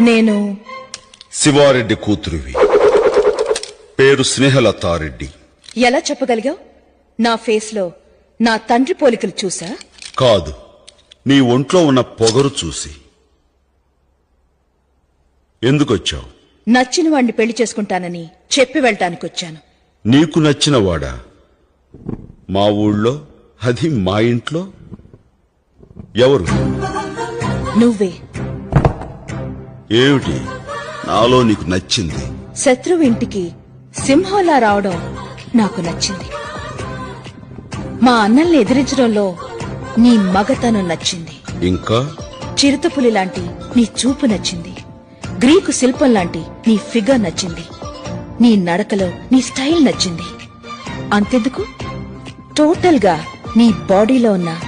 నేను శివారెడ్డి కూతురివి. పేరు స్నేహలతారెడ్డి. ఎలా చెప్పగలిగావు? నా ఫేస్లో నా తండ్రి పోలికలు చూసా? కాదు నీ ఒంట్లో ఉన్న పొగరు చూసి. ఎందుకొచ్చావు? నచ్చిన వాణ్ణి పెళ్ళి చేసుకుంటానని చెప్పి వెళ్ళటానికి వచ్చాను నీకు నచ్చిన వాడా? మా ఊళ్ళో? అది మా ఇంట్లో? ఎవరు? నువ్వే. ఏమిటి? నాలో నీకు నచ్చింది. శత్రువు ఇంటికి సింహంలా రావడం నాకు నచ్చింది. మా అన్నల్ని ఎదిరించడంలో నీ మగతనం నచ్చింది. ఇంకా? చిరుతపులి లాంటి నీ చూపు నచ్చింది. గ్రీకు శిల్పం లాంటి నీ ఫిగర్ నచ్చింది. నీ నడకలో నీ స్టైల్ నచ్చింది. అంతెందుకు? టోటల్గా నీ బాడీలో ఉన్న